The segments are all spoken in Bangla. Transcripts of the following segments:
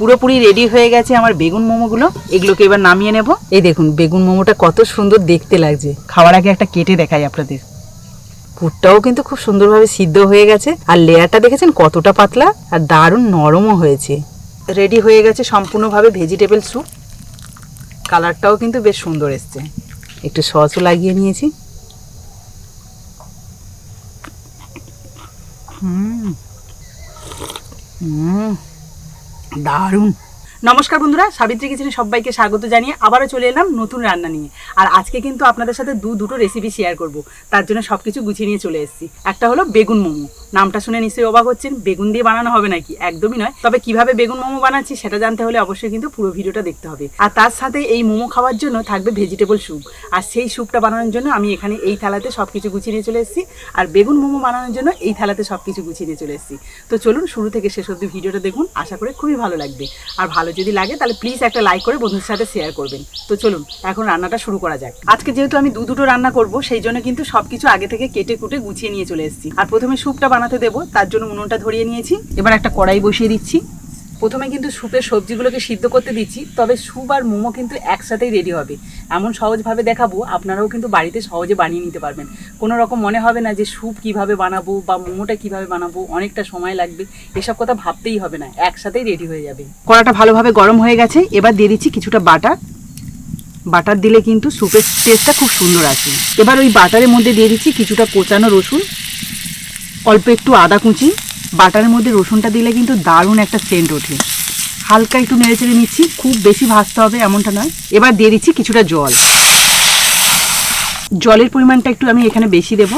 পুরোপুরি রেডি হয়ে গেছে আমার বেগুন মোমোগুলো। এগুলোকে এবার নামিয়ে নেব। এই দেখুন, বেগুন মোমোটা কত সুন্দর দেখতে লাগছে। খাওয়ার আগে একটা কেটে দেখাই আপনাদের। পুরটাও কিন্তু খুব সুন্দরভাবে সিদ্ধ হয়ে গেছে। আর লেয়ারটা দেখেছেন কতটা পাতলা? আর দারুণ নরমও হয়েছে। রেডি হয়ে গেছে সম্পূর্ণভাবে ভেজিটেবল স্যুপ কালারটাও কিন্তু বেশ সুন্দর এসছে। একটু সসও লাগিয়ে নিয়েছি। হুম। হুম। দারুণ। নমস্কার বন্ধুরা সাবিত্রী কিচেনে সবাইকে স্বাগত জানিয়ে আবারও চলে এলাম নতুন রান্না নিয়ে। আর আজকে কিন্তু আপনাদের সাথে দু দুটো রেসিপি শেয়ার করব। তার জন্য সব কিছু গুছিয়ে নিয়ে চলে এসেছি। একটা হলো বেগুন মোমো। নামটা শুনে নিশ্চয়ই অবাক হচ্ছেন, বেগুন দিয়ে বানানো হবে নাকি? একদমই নয়। তবে কীভাবে বেগুন মোমো বানাচ্ছি সেটা জানতে হলে অবশ্যই কিন্তু পুরো ভিডিওটা দেখতে হবে। আর তার সাথে এই মোমো খাওয়ার জন্য থাকবে ভেজিটেবল স্যুপ আর সেই স্যুপটা বানানোর জন্য আমি এখানে এই থালাতে সব কিছু গুছিয়ে নিয়ে চলে এসেছি। আর বেগুন মোমো বানানোর জন্য এই থালাতে সব কিছু গুছিয়ে নিয়ে চলে এসেছি। তো চলুন শুরু থেকে শেষ অবধি ভিডিওটা দেখুন। আশা করে খুবই ভালো লাগবে। আর ভালো যদি লাগে তাহলে প্লিজ একটা লাইক করে বন্ধুদের সাথে শেয়ার করবেন। তো চলুন, এখন রান্নাটা শুরু করা যাক। আজকে যেহেতু আমি দু দুটো রান্না করব, সেই জন্য কিন্তু সবকিছু আগে থেকে কেটে কুটে গুছিয়ে নিয়ে চলে এসেছি। আর প্রথমে স্যুপটা বানাতে দেবো, তার জন্য উনুনটা ধরিয়ে নিয়েছি। এবার একটা কড়াই বসিয়ে দিচ্ছি। প্রথমে কিন্তু স্যুপের সবজিগুলোকে সিদ্ধ করতে দিচ্ছি, তবে স্যুপ আর মোমো কিন্তু একসাথেই রেডি হবে। এমন সহজভাবে দেখাবো, আপনারাও কিন্তু বাড়িতে সহজে বানিয়ে নিতে পারবেন। কোনো রকম মনে হবে না যে স্যুপ কীভাবে বানাবো বা মোমোটা কীভাবে বানাবো, অনেকটা সময় লাগবে। এসব কথা ভাবতেই হবে না, একসাথেই রেডি হয়ে যাবে। কড়াটা ভালোভাবে গরম হয়ে গেছে, এবার দিয়ে দিচ্ছি কিছুটা বাটার। বাটার দিলে কিন্তু স্যুপের টেস্টটা খুব সুন্দর আসে। এবার ওই বাটারের মধ্যে দিয়ে দিচ্ছি কিছুটা কোচানো রসুন, অল্প একটু আদা কুচি। বাটারের মধ্যে রসুনটা দিলে কিন্তু দারুণ একটা সেন্ট ওঠে। হালকা একটু নেড়ে চেড়ে নিচ্ছি, খুব বেশি ভাজতে হবে এমনটা নয়। এবার দিয়ে দিচ্ছি কিছুটা জল। জলের পরিমাণটা একটু আমি এখানে বেশি দেব।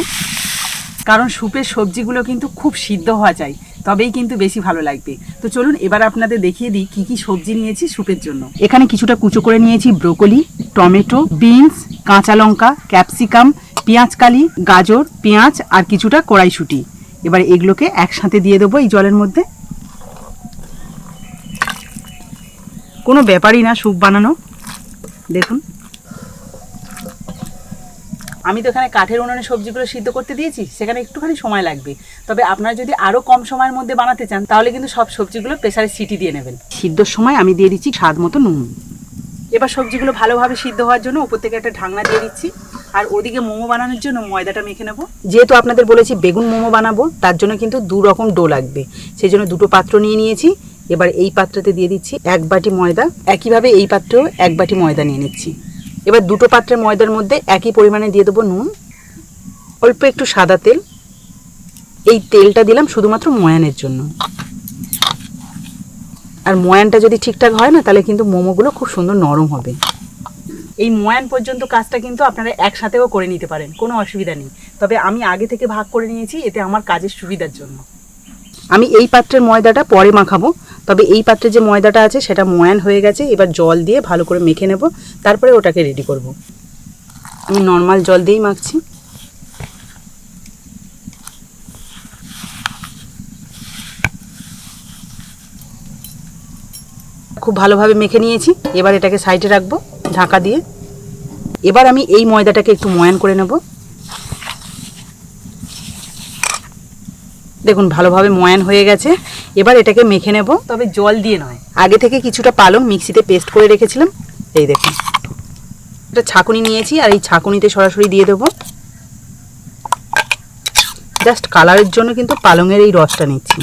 কারণ স্যুপের সবজিগুলো কিন্তু খুব সিদ্ধ হওয়া চাই তবেই কিন্তু বেশি ভালো লাগবে। তো চলুন এবার আপনাদের দেখিয়ে দিই কি কি সবজি নিয়েছি স্যুপের জন্য। এখানে কিছুটা কুচো করে নিয়েছি ব্রোকলি, টমেটো, বিনস, কাঁচা লঙ্কা, ক্যাপসিকাম, পেঁয়াজ কালি, গাজর, পেঁয়াজ আর কিছুটা কড়াইশুঁটি। এবার এগুলোকে একসাথে দিয়ে দেবো এই জলের মধ্যে। কোনো ব্যাপারই না স্যুপ বানানো। দেখুন। আমি তো এখানে কাঠের উনুনে সবজিগুলো সিদ্ধ করতে দিয়েছি, সেখানে একটুখানি সময় লাগবে। তবে আপনারা যদি আরও কম সময়ের মধ্যে বানাতে চান, তাহলে কিন্তু সব সবজিগুলো প্রেসারে সিটি দিয়ে নেবেন। সিদ্ধর সময় আমি দিয়ে দিচ্ছি স্বাদ মতো নুন। এবার সবজিগুলো ভালোভাবে সিদ্ধ হওয়ার জন্য উপর থেকে একটা ঢাকনা দিয়ে দিচ্ছি, আর ওদিকে মোমো বানানোর জন্য ময়দাটা মেখে নেব। যেহেতু আপনাদের বলেছি বেগুন মোমো বানাবো, তার জন্য কিন্তু দু রকম ডো লাগবে। সেই জন্য দুটো পাত্র নিয়ে নিয়েছি, এবার এই পাত্রতে দিয়ে দিচ্ছি এক বাটি ময়দা। একইভাবে এই পাত্রেও এক বাটি ময়দা নিয়ে নিচ্ছি। এবার দুটো পাত্রের ময়দার মধ্যে একই পরিমাণে দিয়ে দেবো নুন। অল্প একটু সাদা তেল। এই তেলটা দিলাম শুধুমাত্র ময়ানের জন্য। আর ময়ানটা যদি ঠিকঠাক হয় না, তাহলে কিন্তু মোমোগুলো খুব সুন্দর নরম হবে। এই ময়ান পর্যন্ত কাজটা কিন্তু আপনারা একসাথেও করে নিতে পারেন, কোনো অসুবিধা নেই। তবে আমি আগে থেকে ভাগ করে নিয়েছি, এতে আমার কাজের সুবিধার জন্য। আমি এই পাত্রের ময়দাটা পরে মাখাবো। তবে এই পাত্রে যে ময়দাটা আছে, সেটা ময়ান হয়ে গেছে। এবার জল দিয়ে ভালো করে মেখে নেব। তারপরে ওটাকে রেডি করব। আমি নর্মাল জল দিয়েই মাখছি। খুব ভালোভাবে মেখে নিয়েছি। এবার এটাকে সাইডে রাখব ঢাকা দিয়ে। এবার আমি এই ময়দাটাকে একটু ময়ান করে নেব। দেখুন ভালোভাবে ময়ান হয়ে গেছে। এবার এটাকে মেখে নেব। তবে জল দিয়ে নয়। আগে থেকে কিছুটা পালং মিক্সিতে পেস্ট করে রেখেছিলাম। এই দেখুন। এটা ছাকুনি নিয়েছি আর এই ছাকুনিতে সরাসরি দিয়ে দেবো। জাস্ট কালারের জন্য কিন্তু পালংয়ের এই রসটা নিচ্ছি।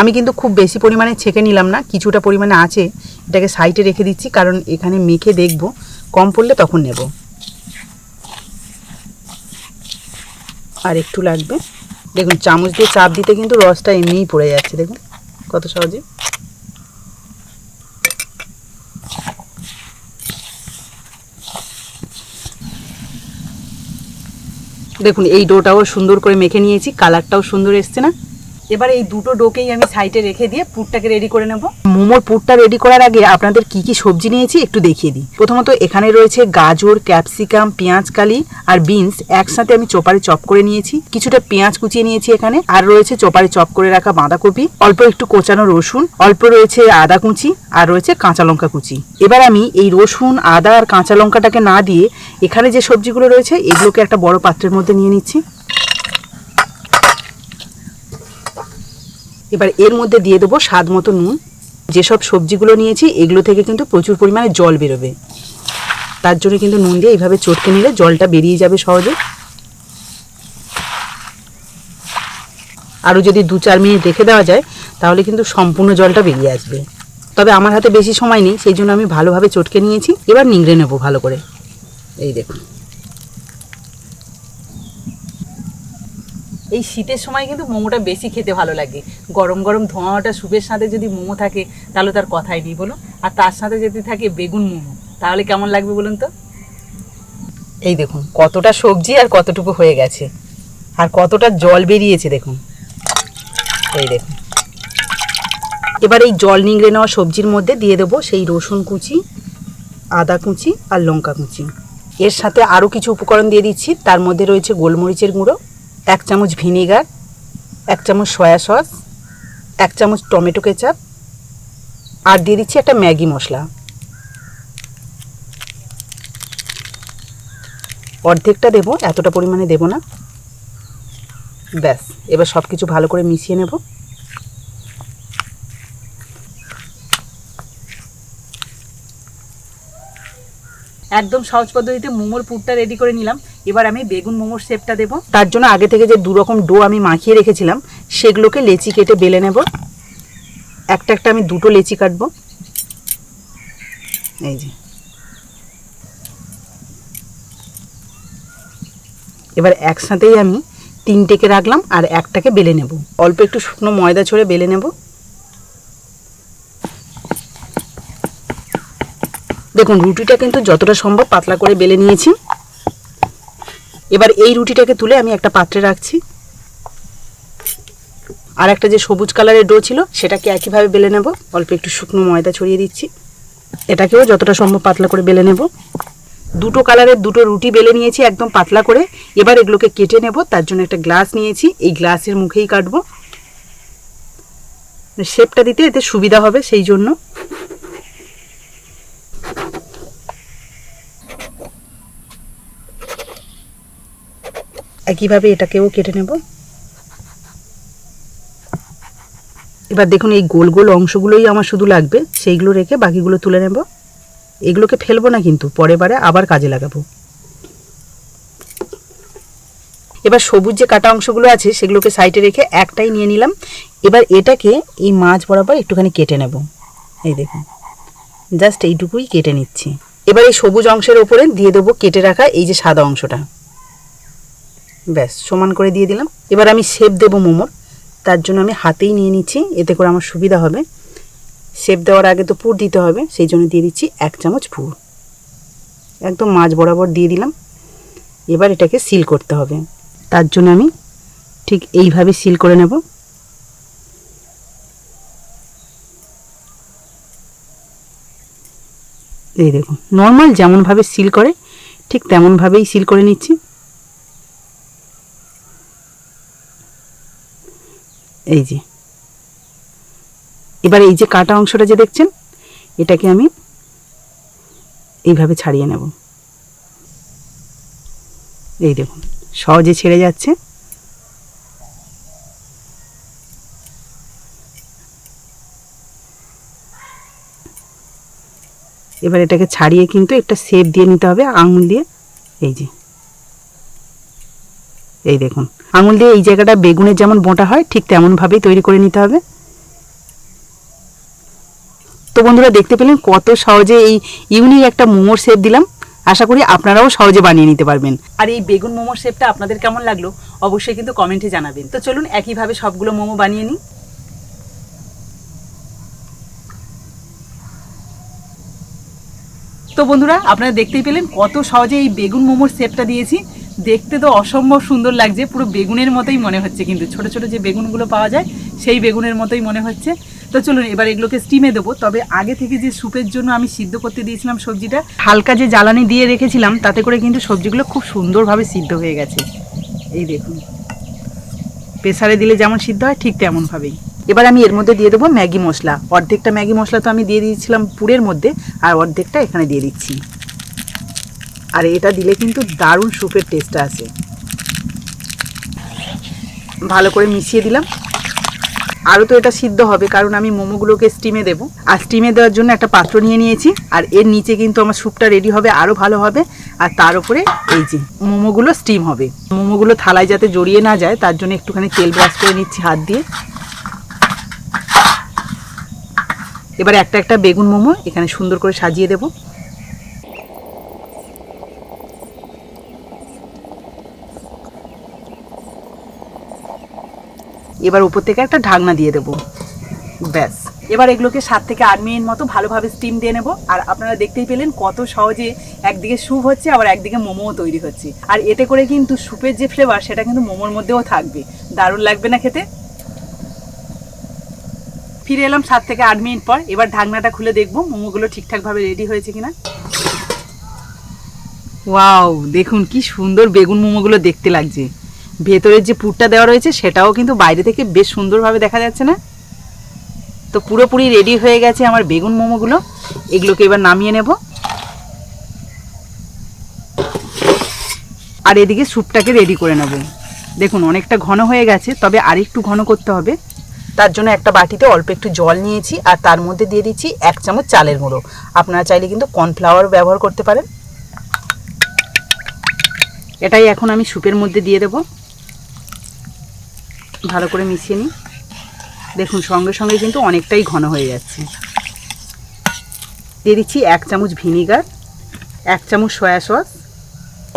আমি কিন্তু খুব বেশি পরিমাণে ছেঁকে নিলাম না কিছুটা পরিমাণে আছে। এটাকে সাইডে রেখে দিচ্ছি কারণ এখানে মেখে দেখব কম পড়লে তখন নেব। আর একটু লাগবে। দেখুন, চামচ দিয়ে চাপ দিতে কিন্তু রসটা এমনিই পড়ে যাচ্ছে, দেখুন। কত সহজে? দেখুন, এই ডোটাও সুন্দর করে মেখে নিয়েছি, কালারটাও সুন্দর এসছে না? এবার এই দুটো ডোকেই আমি সাইডে রেখে দিয়ে পুরটাকে রেডি করে নেব। মোমোর পুরটা রেডি করার আগে আপনাদের কি কি সবজি নিয়েছি একটু দেখিয়ে দিই। প্রথমত এখানে রয়েছে গাজর ক্যাপসিকাম পেঁয়াজ, কালি আর বিনস একসাথে আমি চোপারে চপ করে নিয়েছি। কিছুটা পেঁয়াজ কুচিয়ে নিয়েছি এখানে আর রয়েছে চোপারে চপ করে রাখা বাঁধাকপি। অল্প একটু কোচানো রসুন, অল্প রয়েছে আদা কুচি আর রয়েছে কাঁচা লঙ্কা কুচি। এবার আমি এই রসুন, আদা আর কাঁচা লঙ্কাটাকে না দিয়ে এখানে যে সবজিগুলো রয়েছে এগুলোকে একটা বড় পাত্রের মধ্যে নিয়ে নিচ্ছি। এবার এর মধ্যে দিয়ে দেবো স্বাদ মতো নুন। যেসব সবজিগুলো নিয়েছি, এগুলো থেকে কিন্তু প্রচুর পরিমাণে জল বেরোবে। তার জন্য কিন্তু নুন দিয়ে এইভাবে চটকে নিলে জলটা বেরিয়ে যাবে সহজে। আরও যদি দু চার মিনিট রেখে দেওয়া যায়, তাহলে কিন্তু সম্পূর্ণ জলটা বেরিয়ে আসবে। তবে আমার হাতে বেশি সময় নেই, সেই জন্য আমি ভালোভাবে চটকে নিয়েছি। এবার নিংড়ে নেব ভালো করে। এই দেখুন। এই শীতের সময় কিন্তু মোমোটা বেশি খেতে ভালো লাগে। গরম গরম ধোঁয়াটা সুপের সাথে যদি মোমো থাকে, তাহলে তার কথাই নেই বলুন। আর তার সাথে যদি থাকে বেগুন মোমো, তাহলে কেমন লাগবে বলুন তো? এই দেখুন, কতটা সবজি আর কতটুকু হয়ে গেছে। আর কতটা জল বেরিয়েছে দেখুন। এই দেখুন। এবার এই জল নিংড়ে নেওয়া সবজির মধ্যে দিয়ে দেবো সেই রসুন কুচি, আদা কুচি আর লঙ্কা কুচি। এর সাথে আরও কিছু উপকরণ দিয়ে দিচ্ছি। তার মধ্যে রয়েছে গোলমরিচের গুঁড়ো এক চামচ ভিনেগার, এক চামচ সয়া সস, এক চামচ টমেটো কেচাপ, আর দিয়ে দিচ্ছি একটা ম্যাগি মশলা। অর্ধেকটা দেবো, এতটা পরিমাণে দেবো না। ব্যাস, এবার সব কিছু ভালো করে মিশিয়ে নেব। একদম সহজ পদ্ধতিতে মোমোর পুরটা রেডি করে নিলাম। এবার আমি বেগুন মোমোর শেপটা দেবো। তার জন্য আগে থেকে যে দু রকম ডো আমি মাখিয়ে রেখেছিলাম, সেগুলোকে লেচি কেটে বেলে নেব। একটা একটা আমি দুটো লেচি কাটবো। এই যে। এবার একসাথেই আমি তিনটেকে রাখলাম আর একটাকে বেলে নেব। অল্প একটু শুকনো ময়দা ছড়ে বেলে নেব। দেখুন, রুটিটা কিন্তু যতটা সম্ভব পাতলা করে বেলে নিয়েছি। এবার এই রুটিটাকে তুলে আমি একটা পাত্রে রাখছি। আর একটা যে সবুজ কালারের ডো ছিল, সেটাকে একইভাবে বেলে নেব। অল্প একটু শুকনো ময়দা ছড়িয়ে দিচ্ছি। এটাকেও যতটা সম্ভব পাতলা করে বেলে নেব। দুটো কালারের দুটো রুটি বেলে নিয়েছি একদম পাতলা করে। এবার এগুলোকে কেটে নেব। তার জন্য একটা গ্লাস নিয়েছি। এই গ্লাসের মুখেই কাটবো। শেপটা দিতে এতে সুবিধা হবে সেই জন্য। একইভাবে এটাকেও কেটে নেব। এবার দেখুন এই গোল গোল অংশগুলোই আমার শুধু লাগবে, সেইগুলো রেখে বাকিগুলো তুলে নেব। এগুলোকে ফেলব না কিন্তু পরে বারে আবার কাজে লাগাবো। এবার সবুজ যে কাটা অংশগুলো আছে, সেগুলোকে সাইডে রেখে একটাই নিয়ে নিলাম। এবার এটাকে এই মাছ বরাবর একটুখানি কেটে নেব। এই দেখুন, জাস্ট এইটুকুই কেটে নিচ্ছি। এবার এই সবুজ অংশের ওপরে দিয়ে দেবো কেটে রাখা এই যে সাদা অংশটা। ব্যাস, সমান করে দিয়ে দিলাম। এবার আমি শেপ দেবো মোমোর। তার জন্য আমি হাতেই নিয়ে নিচ্ছি। এতে করে আমার সুবিধা হবে। শেপ দেওয়ার আগে তো পুর দিতে হবে, সেই জন্য দিয়ে দিচ্ছি এক চামচ পুর। একদম মাছ বরাবর দিয়ে দিলাম। এবার এটাকে সিল করতে হবে। তার জন্য আমি ঠিক এইভাবে সিল করে নেব। এই দেখুন নর্মাল যেমনভাবে সিল করে, ঠিক তেমনভাবেই সিল করে নিচ্ছি। এই যে। এবার এই যে কাটা অংশটা যে দেখছেন, এটাকে আমি এইভাবে ছাড়িয়ে নেব। এই দেখুন, সহজে ছেড়ে যাচ্ছে। এবার এটাকে ছাড়িয়ে কিন্তু একটা শেপ দিয়ে নিতে হবে, আঙুল দিয়ে। এই যে। এই দেখুন। আঙুল দিয়ে এই জায়গাটা বেগুনের যেমন বোঁটা হয়, ঠিক তেমনভাবেই তৈরি করে নিতে হবে। তো বন্ধুরা, দেখতে পেলেন কত সহজে এই ইউনিক একটা মোমোর শেপ দিলাম। আশা করি আপনারাও সহজে বানিয়ে নিতে পারবেন। আর এই বেগুন মোমোর শেপটা আপনাদের কেমন লাগল অবশ্যই কিন্তু কমেন্টে জানাবেন। তো চলুন, একইভাবে সবগুলো মোমো বানিয়ে নিই। তো বন্ধুরা, আপনারা দেখতেই পেলেন কত সহজে এই বেগুন মোমোর শেপটা দিয়েছি। দেখতে তো অসম্ভব সুন্দর লাগছে, পুরো বেগুনের মতোই মনে হচ্ছে কিন্তু। ছোট ছোট যে বেগুনগুলো পাওয়া যায়, সেই বেগুনের মতোই মনে হচ্ছে। তো চলুন, এবার এগুলোকে স্টিমে দেবো। তবে আগে থেকে যে স্যুপের জন্য আমি সিদ্ধ করতে দিয়েছিলাম সবজিটা, হালকা যে জ্বালানি দিয়ে রেখেছিলাম, তাতে করে কিন্তু সবজিগুলো খুব সুন্দরভাবে সিদ্ধ হয়ে গেছে। এই দেখুন। প্রেসারে দিলে যেমন সিদ্ধ হয়, ঠিক তেমনভাবেই। এবার আমি এর মধ্যে দিয়ে দেবো ম্যাগি মশলা। অর্ধেকটা ম্যাগি মশলা তো আমি দিয়ে দিয়েছিলাম পুরের মধ্যে, আর অর্ধেকটা এখানে দিয়ে দিচ্ছি। আর এটা দিলে কিন্তু দারুণ স্যুপের টেস্টটা আসে। ভালো করে মিশিয়ে দিলাম। আরও তো এটা সিদ্ধ হবে, কারণ আমি মোমোগুলোকে স্টিমে দেবো। আর স্টিমে দেওয়ার জন্য একটা পাত্র নিয়ে নিয়েছি, আর এর নিচে কিন্তু আমার স্যুপটা রেডি হবে, আরও ভালো হবে। আর তার উপরে এই যে মোমোগুলো স্টিম হবে। মোমোগুলো থালায় যাতে জড়িয়ে না যায়, তার জন্য একটুখানি তেল ব্রাশ করে নিচ্ছি হাত দিয়ে। এবার একটা একটা বেগুন মোমো এখানে সুন্দর করে সাজিয়ে দেবো। এবার উপর থেকে একটা ঢাকনা দিয়ে দেবো। ব্যাস। এবার এগুলোকে সাত থেকে আট মিনিট মতো ভালোভাবে স্টিম দিয়ে নেব। আর আপনারা দেখতেই পেলেন কত সহজে একদিকে স্যুপ হচ্ছে, আবার একদিকে মোমোও তৈরি হচ্ছে। আর এতে করে কিন্তু স্যুপের যে ফ্লেভার সেটা কিন্তু মোমোর মধ্যেও থাকবে। দারুণ লাগবে না খেতে? ফিরে এলাম সাত থেকে আট মিনিট পর। এবার ঢাকনাটা খুলে দেখব মোমোগুলো ঠিকঠাকভাবে রেডি হয়েছে কিনা। ওয়াও, দেখুন কি সুন্দর বেগুন মোমোগুলো দেখতে লাগছে। ভেতরের যে পুরটা দেওয়া রয়েছে সেটাও কিন্তু বাইরে থেকে বেশ সুন্দরভাবে দেখা যাচ্ছে না। তো পুরোপুরি রেডি হয়ে গেছে আমার বেগুন মোমোগুলো। এগুলোকে এবার নামিয়ে নেব। আর এদিকে স্যুপটাকে রেডি করে নেব। দেখুন, অনেকটা ঘন হয়ে গেছে, তবে আর একটু ঘন করতে হবে। তার জন্য একটা বাটিতে অল্প একটু জল নিয়েছি, আর তার মধ্যে দিয়ে দিচ্ছি এক চামচ চালের গুঁড়ো। আপনারা চাইলে কিন্তু কর্নফ্লাওয়ার ব্যবহার করতে পারেন। এটাই এখন আমি স্যুপের মধ্যে দিয়ে দেব। ভালো করে মিশিয়ে নিই। দেখুন, সঙ্গে সঙ্গে কিন্তু অনেকটাই ঘন হয়ে যাচ্ছে। দিয়ে দিচ্ছি এক চামচ ভিনিগার, এক চামচ সয়া সস,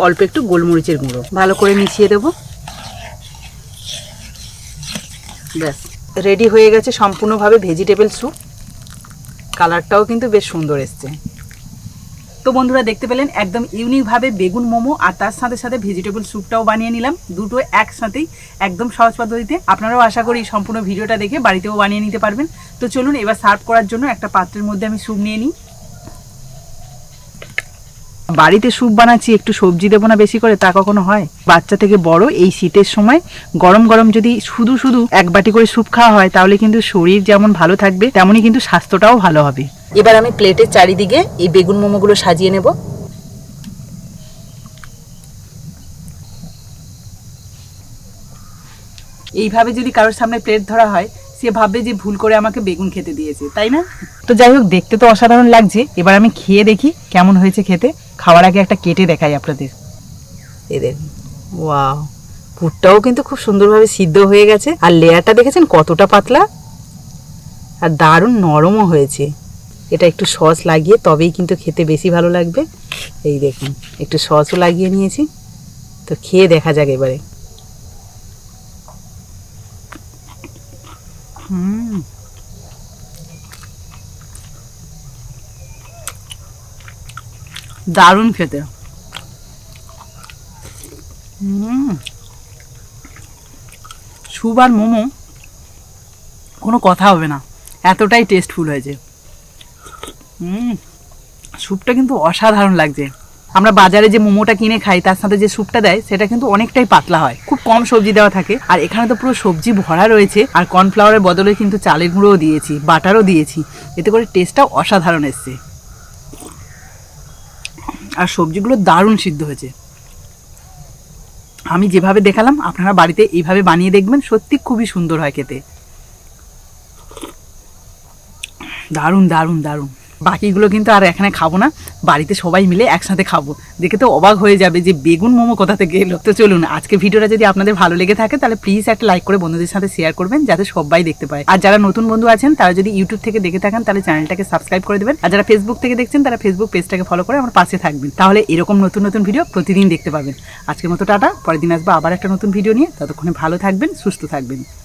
অল্প একটু গোলমরিচের গুঁড়ো। ভালো করে মিশিয়ে দেব। ব্যাস রেডি হয়ে গেছে সম্পূর্ণভাবে ভেজিটেবল স্যুপ কালারটাও কিন্তু বেশ সুন্দর এসছে। তো বন্ধুরা দেখতে পেলেন একদম ইউনিকভাবে বেগুন মোমো আর তার সাথে সাথে ভেজিটেবল স্যুপটাও বানিয়ে নিলাম। দুটো একসাথেই একদম সহজ পদ্ধতিতে। আপনারাও আশা করি সম্পূর্ণ ভিডিওটা দেখে বাড়িতেও বানিয়ে নিতে পারবেন। তো চলুন এবার সার্ভ করার জন্য একটা পাত্রের মধ্যে আমি স্যুপ নিয়ে নিই। বাড়িতে স্যুপ বানাচ্ছি, একটু সবজি দেবো না বেশি করে, তা কখনো হয়? বাচ্চা থেকে বড়, এই শীতের সময় গরম গরম যদি শুধু শুধু এক বাটি করে স্যুপ খাওয়া হয়, তাহলে কিন্তু শরীর যেমন ভালো থাকবে, তেমনই কিন্তু স্বাস্থ্যটাও ভালো হবে। এবার আমি প্লেটের চারিদিকে এই বেগুন মোমোগুলো সাজিয়ে নেব। এইভাবে যদি কারোর সামনে প্লেট ধরা হয় সে ভাববে যে ভুল করে আমাকে বেগুন খেতে দিয়েছে তাই না? তো যাই হোক দেখতে তো অসাধারণ লাগছে। এবার আমি খেয়ে দেখি কেমন হয়েছে খেতে। খাওয়ার আগে একটা কেটে দেখাই আপনাদের। এদের ওয়াও পুরটাও কিন্তু খুব সুন্দরভাবে সিদ্ধ হয়ে গেছে। আর লেয়ারটা দেখেছেন কতটা পাতলা? আর দারুণ নরমও হয়েছে। এটা একটু সস লাগিয়ে তবেই কিন্তু খেতে বেশি ভালো লাগবে। এই দেখুন, একটু সসও লাগিয়ে নিয়েছি। তো খেয়ে দেখা যাক এবারে। হুম। দারুণ খেতে। আর মোমো, কোনো কথা হবে না। এতটাই টেস্টফুল হয়েছে। হুম স্যুপটা কিন্তু অসাধারণ লাগছে। আমরা বাজারে যে মোমোটা কিনে খাই, তার সাথে যে স্যুপটা দেয়, সেটা কিন্তু অনেকটাই পাতলা হয়। খুব কম সবজি দেওয়া থাকে। আর এখানে তো পুরো সবজি ভরা রয়েছে। আর কর্নফ্লাওয়ারের বদলে কিন্তু চালের গুঁড়োও দিয়েছি, বাটারও দিয়েছি। এতে করে টেস্টটাও অসাধারণ এসছে। আর সবজিগুলো দারুণ সিদ্ধ হয়েছে। আমি যেভাবে দেখালাম, আপনারা বাড়িতে এইভাবে বানিয়ে দেখবেন, সত্যি খুবই সুন্দর হয় খেতে। দারুণ দারুণ দারুণ। বাকিগুলো কিন্তু আর এখানে খাব না। বাড়িতে সবাই মিলে একসাথে খাব। দেখে তো অবাক হয়ে যাবে যে বেগুন মোমো কোথা থেকে এলো? তো চলুন আজকে ভিডিওটা যদি আপনাদের ভালো লেগে থাকে, তাহলে প্লিজ একটা লাইক করে বন্ধুদের সাথে শেয়ার করবেন, যাতে সবাই দেখতে পায়। আর যারা নতুন বন্ধু আছেন, তারা যদি ইউটিউব থেকে দেখে থাকেন, তাহলে চ্যানেলটাকে সাবস্ক্রাইব করে দেবেন। আর যারা ফেসবুক থেকে দেখছেন, তারা ফেসবুক পেজটাকে ফলো করে আমার পাশে থাকবেন। তাহলে এরকম নতুন নতুন ভিডিও প্রতিদিন দেখতে পাবেন। আজকের মতো টাটা, পরের দিন আসব আবার একটা নতুন ভিডিও নিয়ে। ততক্ষণে ভালো থাকবেন, সুস্থ থাকবেন।